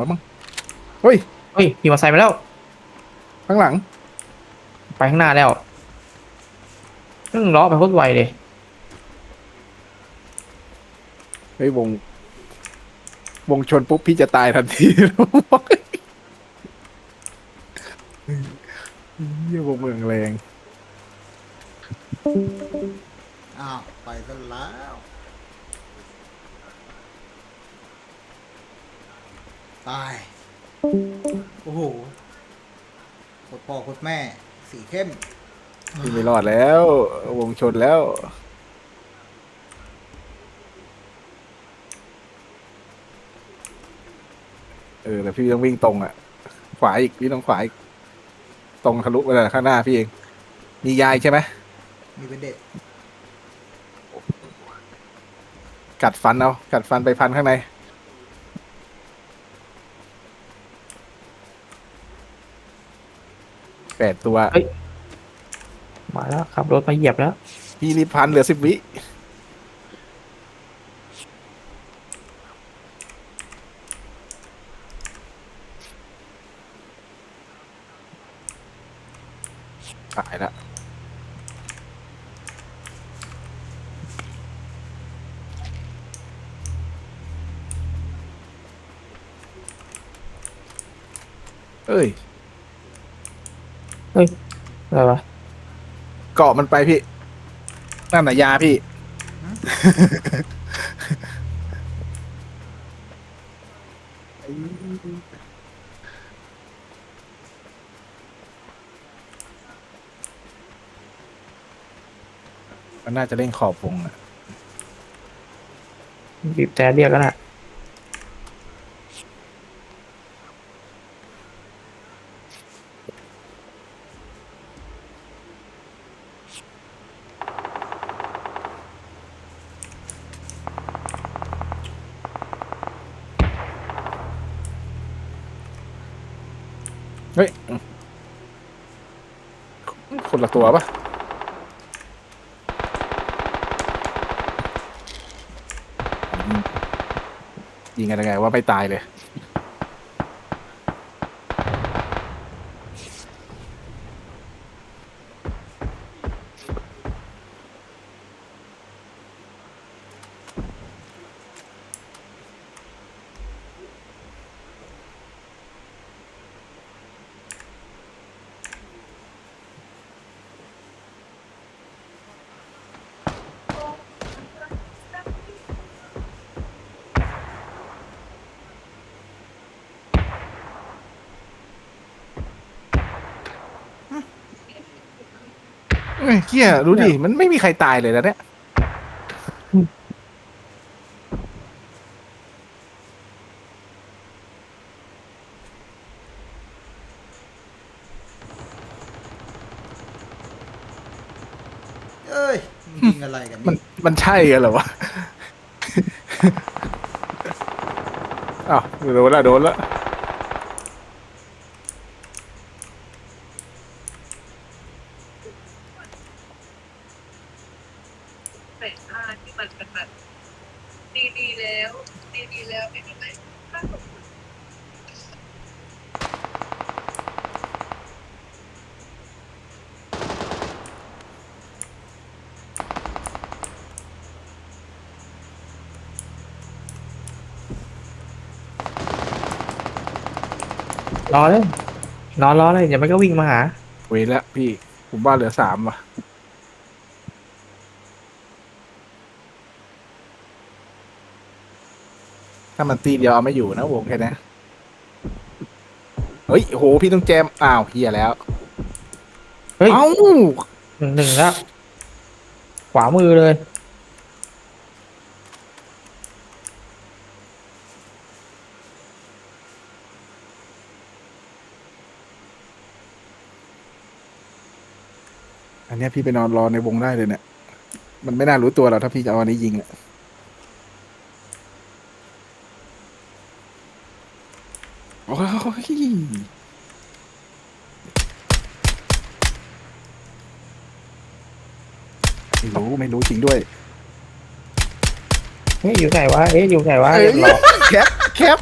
แล้วมั้งเฮ้ย เฮ้ยขี่มอเตอร์ไซค์มาแล้ว ข้างหลัง ไปข้างหน้าแล้วนึงล้อไปโคตรไวเลย เฮ้ยวง วงชนปุ๊บพี่จะตายทันทีเยี่ยวงเมืองแรง อ้าว ไปกันแล้ว ตาย โอ้โหโคตรพ่อโคตรแม่ สีเข้ม พี่ไม่รอดแล้ว วงชนแล้ว เออแต่พี่ต้องวิ่งตรงอะ ขวาอีก พี่ต้องขวาอีก ตรงทะลุไปเลยข้างหน้าพี่เอง มียายใช่ไหม มีเป็นเด็ดกัดฟันเอา กัดฟันไปพันข้างใน แปดตัวมาแล้วขับรถมาเหยียบแล้วพี่รีบพันเหลือสิบวิ ตายละเอ้ย อะไรวะเกาะมันไปพี่ นั่นน่ะยาพี่ มันน่าจะเล่นขอบวงอะบีบแต่เรียกกันอะ เฮ้ย คนละตัวปะยิงกันยังไงว่าไม่ตายเลย เฮ้ยเฮียรู้ดิ มันไม่มีใครตายเลยนะเนี่ย เอ้ยมึงยิงอะไรกันมัน นี่มันใช่กันเหรอวะ อ้าวโดนละโดนละ ใส่ผ้าที่มันเป็นแบบดีๆแล้วดีๆแล้วไม่เป็นไรถ้าสมมติรอเลยนอนรอเลยอย่ามันก็วิ่งมาหา เวรละพี่ ผมว่าเหลือสามว่ะ ถ้ามันตีเดียวเอาไม่อยู่นะวงแค่นี้เฮ้ยโหพี่ต้องแจมอ้าวเฮียแล้วเฮ้ย เอ้าหนึ่งหนึ่งแล้วขวามือเลย อันเนี้ยพี่ไปนอนรอในวงได้เลยเนี่ยมันไม่น่ารู้ตัวหรอกถ้าพี่จะเอาอันนี้ยิงอะ โอ้ยไม่รู้ไม่รู้จริงด้วย เฮ้ยอยู่ไหนวะ เอ๊ะอยู่ไหนวะเรียบร้อย แคปแคป